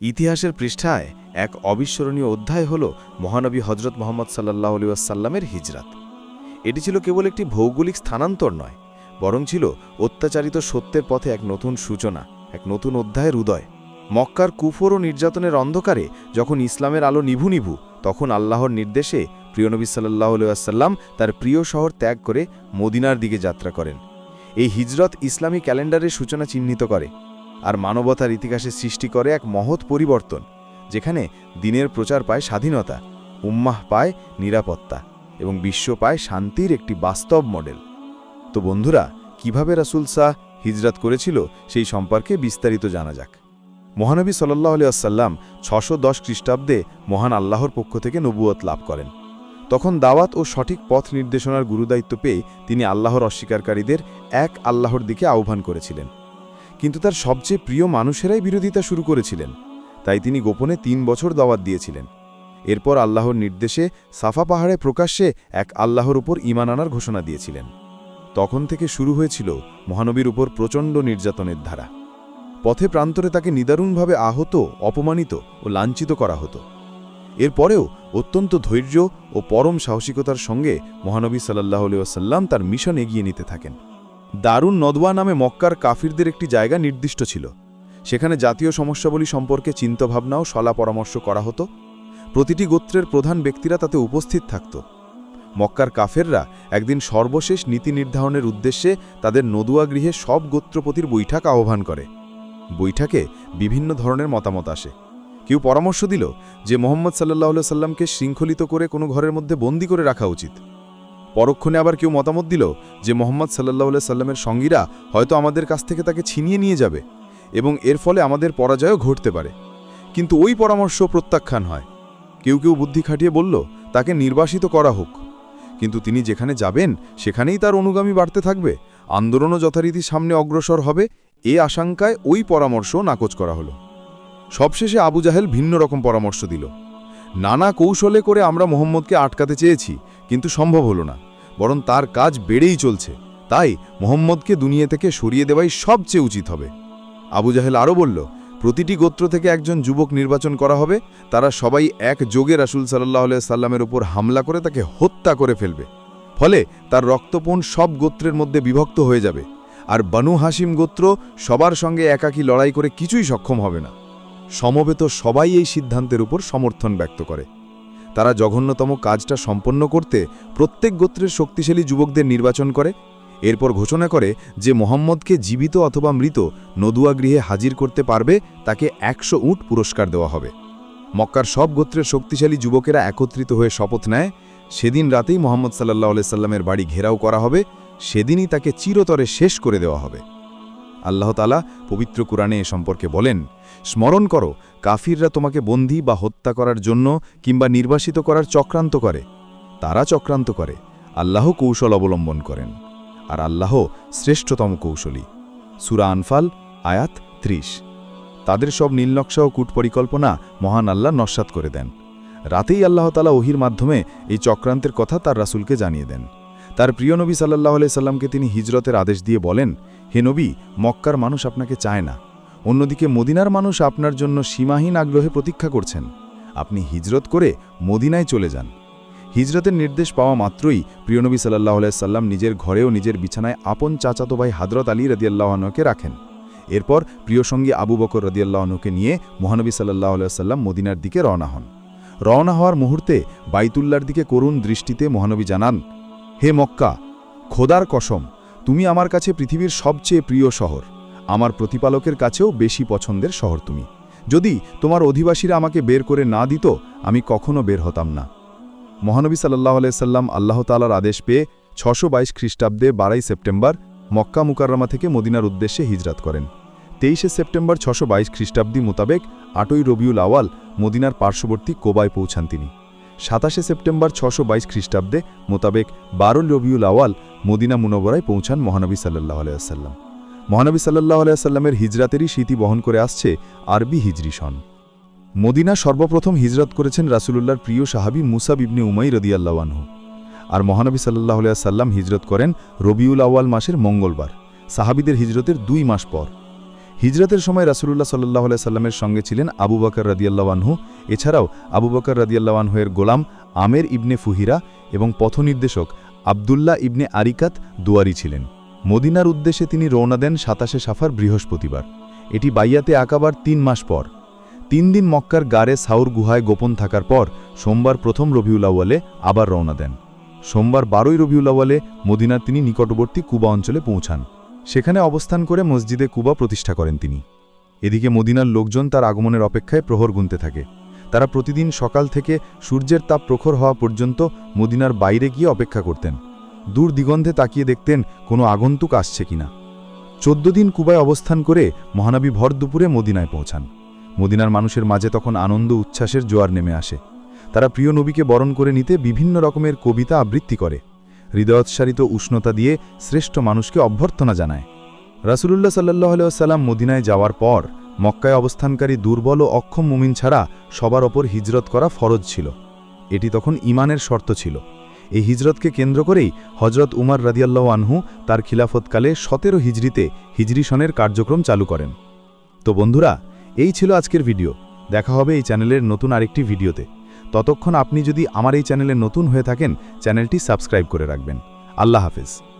ইতিহাসের পৃষ্ঠায় এক অবিস্মরণীয় অধ্যায় হল মহানবী হজরত মোহাম্মদ সাল্লাহ আলিয়াসাল্লামের হিজরাত। এটি ছিল কেবল একটি ভৌগোলিক স্থানান্তর নয়, বরং ছিল অত্যাচারিত সত্যের পথে এক নতুন সূচনা, এক নতুন অধ্যায়ের উদয়। মক্কার কুফর ও নির্যাতনের অন্ধকারে যখন ইসলামের আলো নিভু নিভু, তখন আল্লাহর নির্দেশে প্রিয়নবী সাল্লাহ আলিয়াসাল্লাম তার প্রিয় শহর ত্যাগ করে মদিনার দিকে যাত্রা করেন। এই হিজরত ইসলামী ক্যালেন্ডারের সূচনা চিহ্নিত করে। আর মানবতার ইতিহাসে সৃষ্টি করে এক মহৎ পরিবর্তন, যেখানে দিনের প্রচার পায় স্বাধীনতা, উম্মাহ পায় নিরাপত্তা এবং বিশ্ব পায় শান্তির একটি বাস্তব মডেল। তো বন্ধুরা, কীভাবে রাসুল শাহ হিজরাত করেছিল সেই সম্পর্কে বিস্তারিত জানা যাক। মহানবী সাল্লাহ আলিয়াসাল্লাম ছশো দশ খ্রিস্টাব্দে মহান আল্লাহর পক্ষ থেকে নবুয়ত লাভ করেন। তখন দাওয়াত ও সঠিক পথ নির্দেশনার গুরুদায়িত্ব পেয়ে তিনি আল্লাহর অস্বীকারীদের এক আল্লাহর দিকে আহ্বান করেছিলেন। কিন্তু তার সবচেয়ে প্রিয় মানুষেরাই বিরোধিতা শুরু করেছিলেন। তাই তিনি গোপনে তিন বছর দাওয়াত দিয়েছিলেন। এরপর আল্লাহর নির্দেশে সাফা পাহাড়ে প্রকাশ্যে এক আল্লাহর উপর ইমান আনার ঘোষণা দিয়েছিলেন। তখন থেকে শুরু হয়েছিল মহানবীর উপর প্রচণ্ড নির্যাতনের ধারা। পথে প্রান্তরে তাকে নিদারুণভাবে আহত, অপমানিত ও লাঞ্ছিত করা হতো। এরপরেও অত্যন্ত ধৈর্য ও পরম সাহসিকতার সঙ্গে মহানবী সাল্লাহ সাল্লাম তার মিশন এগিয়ে নিতে থাকেন। দারুণ নদওয়া নামে মক্কার কাফিরদের একটি জায়গা নির্দিষ্ট ছিল। সেখানে জাতীয় সমস্যাবলী সম্পর্কে চিন্তাভাবনা ও সলা পরামর্শ করা হতো। প্রতিটি গোত্রের প্রধান ব্যক্তিরা তাতে উপস্থিত থাকত। মক্কার কাফেররা একদিন সর্বশেষ নীতি নির্ধারণের উদ্দেশ্যে তাদের নদুয়া গৃহে সব গোত্রপতির বৈঠক আহ্বান করে। বৈঠকে বিভিন্ন ধরনের মতামত আসে। কেউ পরামর্শ দিল যে, মোহাম্মদ সাল্লাহ সাল্লামকে শৃঙ্খলিত করে কোনো ঘরের মধ্যে বন্দি করে রাখা উচিত। পরক্ষণে আবার কেউ মতামত দিল যে মোহাম্মদ সাল্লাহ সাল্লামের সঙ্গীরা হয়তো আমাদের কাছ থেকে তাকে ছিনিয়ে নিয়ে যাবে এবং এর ফলে আমাদের পরাজয়ও ঘটতে পারে। কিন্তু ওই পরামর্শ প্রত্যাখ্যান হয়। কেউ কেউ বুদ্ধি খাটিয়ে বলল, তাকে নির্বাসিত করা হোক। কিন্তু তিনি যেখানে যাবেন, সেখানেই তার অনুগামী বাড়তে থাকবে। আন্দোলনও যথারীতি সামনে অগ্রসর হবে। এ আশঙ্কায় ওই পরামর্শ নাকচ করা হলো। সবশেষে আবু জাহেল ভিন্ন রকম পরামর্শ দিল। নানা কৌশলে করে আমরা মোহাম্মদকে আটকাতে চেয়েছি, কিন্তু সম্ভব হলো না। বরং তার কাজ বেড়েই চলছে। তাই মোহাম্মদকে দুনিয়া থেকে সরিয়ে দেওয়াই সবচেয়ে উচিত হবে। আবু জাহেল আরও বলল, প্রতিটি গোত্র থেকে একজন যুবক নির্বাচন করা হবে, তারা সবাই এক যোগে রাসুল সাল্লাহ সাল্লামের উপর হামলা করে তাকে হত্যা করে ফেলবে। ফলে তার রক্তপণ সব গোত্রের মধ্যে বিভক্ত হয়ে যাবে। আর বানু হাসিম গোত্র সবার সঙ্গে একাকী লড়াই করে কিছুই সক্ষম হবে না। সমবেত সবাই এই সিদ্ধান্তের উপর সমর্থন ব্যক্ত করে। তারা জঘন্যতম কাজটা সম্পন্ন করতে প্রত্যেক গোত্রের শক্তিশালী যুবকদের নির্বাচন করে। এরপর ঘোষণা করে যে মোহাম্মদকে জীবিত অথবা মৃত নদুয়া গৃহে হাজির করতে পারবে, তাকে একশো উট পুরস্কার দেওয়া হবে। মক্কার সব গোত্রের শক্তিশালী যুবকেরা একত্রিত হয়ে শপথ নেয়। সেদিন রাতেই মোহাম্মদ সাল্লাহ সাল্লামের বাড়ি ঘেরাও করা হবে। সেদিনই তাকে চিরতরে শেষ করে দেওয়া হবে। আল্লাহ তালা পবিত্র কোরআনে এ সম্পর্কে বলেন, স্মরণ করো, কাফিররা তোমাকে বন্দী বা হত্যা করার জন্য কিংবা নির্বাসিত করার চক্রান্ত করে। তারা চক্রান্ত করে। আল্লাহ কৌশল অবলম্বন করেন। আর আল্লাহ শ্রেষ্ঠতম কৌশলী। সুরা আনফাল, আয়াত ত্রিশ। তাদের সব নীলনকশা ও কূট পরিকল্পনা মহান আল্লাহ নস্বাত করে দেন। রাতেই আল্লাহ তালা ওহির মাধ্যমে এই চক্রান্তের কথা তার রাসুলকে জানিয়ে দেন। তার প্রিয় নবী সাল্লাহ সাল্লামকে তিনি হিজরতের আদেশ দিয়ে বলেন হে নবী, মক্কার মানুষ আপনাকে চায় না। অন্যদিকে মদিনার মানুষ আপনার জন্য সীমাহীন আগ্রহে প্রতীক্ষা করছেন। আপনি হিজরত করে মদিনায় চলে যান। হিজরতের নির্দেশ পাওয়া মাত্রই প্রিয়নবী সাল্লাহ সাল্লাম নিজের ঘরেও নিজের বিছানায় আপন চাচাতো ভাই হাদরত আলী রদিয়াল্লাহনকে রাখেন। এরপর প্রিয় সঙ্গী আবু বকর রদিয়াল্লাহনকে নিয়ে মহানবী সাল্লাহ সাল্লাম মদিনার দিকে রওনা হন। রওনা হওয়ার মুহূর্তে বাইতুল্লার দিকে করুণ দৃষ্টিতে মহানবী জানান, হে মক্কা, খোদার কসম তুমি আমার কাছে পৃথিবীর সবচেয়ে প্রিয় শহর। আমার প্রতিপালকের কাছেও বেশি পছন্দের শহর তুমি। যদি তোমার অধিবাসীরা আমাকে বের করে না দিত, আমি কখনো বের হতাম না। মহানবী সাল্লাহ আলাইসাল্লাম আল্লাহ তালার আদেশ পেয়ে ছশো বাইশ খ্রিস্টাব্দে বারাই সেপ্টেম্বর মক্কা মুকাররমা থেকে মদিনার উদ্দেশ্যে হিজরাত করেন। তেইশে সেপ্টেম্বর ছশো বাইশ খ্রিস্টাব্দী মোতাবেক আটই রবিউল আওয়াল মদিনার পার্শ্ববর্তী কোবায় পৌঁছান তিনি। সাতাশে সেপ্টেম্বর ছশো বাইশ খ্রিস্টাব্দে মোতাবেক বারো রবিউল আওয়াল মদিনা মুনবরায় পৌঁছান মহানবী সাল্লাহ আলাইসাল্লাম মহানবী সাল্লাহ আলাইসাল্লামের হিজরাতেরই স্মৃতি বহন করে আসছে আরবি হিজরি সন। মদিনা সর্বপ্রথম হিজরত করেছেন রাসুলুল্লাহর প্রিয় সাহাবি মুসাব ইবনে উমাই রদিয়াল্লাওয়ানহু আর মহানবী সাল্লাহ সাল্লাম হিজরত করেন রবিউল আওয়াল মাসের মঙ্গলবার, সাহাবিদের হিজরতের দুই মাস পর। হিজরতের সময় রাসুলুল্লাহ সাল্লাহ সাল্লামের সঙ্গে ছিলেন আবু বকর রাদিয়াল্লাওয়ানহু এছাড়াও আবু বকর রাদিয়াল্লাওয়ানহুয়ের গোলাম আমের ইবনে ফুহিরা এবং পথনির্দেশক আবদুল্লাহ ইবনে আরিকাত দুয়ারি ছিলেন। মদিনার উদ্দেশ্যে তিনি রওনা দেন সাতাশে সাফার বৃহস্পতিবার। এটি বাইয়াতে আঁকাবার তিন মাস পর। তিন দিন মক্কার গারে সাউর গুহায় গোপন থাকার পর সোমবার প্রথম রবিউলাওয়ালে আবার রওনা দেন। সোমবার বারোই রবিউলাওয়ালে মদিনার তিনি নিকটবর্তী কুবা অঞ্চলে পৌঁছান। সেখানে অবস্থান করে মসজিদে কুবা প্রতিষ্ঠা করেন তিনি। এদিকে মদিনার লোকজন তার আগমনের অপেক্ষায় প্রহর গুনতে থাকে। তারা প্রতিদিন সকাল থেকে সূর্যের তাপ প্রখর হওয়া পর্যন্ত মদিনার বাইরে গিয়ে অপেক্ষা করতেন। দূর দিগন্ধে তাকিয়ে দেখতেন কোনো আগন্তুক আসছে কিনা চোদ্দ দিন কুবায় অবস্থান করে মহানবী ভর দুপুরে মদিনায় পৌঁছান। মদিনার মানুষের মাঝে তখন আনন্দ, উচ্ছ্বাসের জোয়ার নেমে আসে। তারা প্রিয় নবীকে বরণ করে নিতে বিভিন্ন রকমের কবিতা আবৃত্তি করে। হৃদয়োৎসারিত উষ্ণতা দিয়ে শ্রেষ্ঠ মানুষকে অভ্যর্থনা জানায়। রাসুলুল্লাহ সাল্লাহ আলাইসাল্লাম মদিনায় যাওয়ার পর মক্কায় অবস্থানকারী দুর্বল ও অক্ষম মুমিন ছাড়া সবার ওপর হিজরত করা ফরজ ছিল। এটি তখন ইমানের শর্ত ছিল। এই হিজরতকে কেন্দ্র করেই হজরত উমার রাদিয়াল্লাহ আনহু তার খিলাফতকালে সতেরো হিজরিতে হিজরি সনের কার্যক্রম চালু করেন। তো বন্ধুরা, এই ছিল আজকের ভিডিও। দেখা হবে এই চ্যানেলের নতুন আরেকটি ভিডিওতে। ততক্ষণ আপনি যদি আমার এই চ্যানেলে নতুন হয়ে থাকেন, চ্যানেলটি সাবস্ক্রাইব করে রাখবেন। আল্লাহ হাফেজ।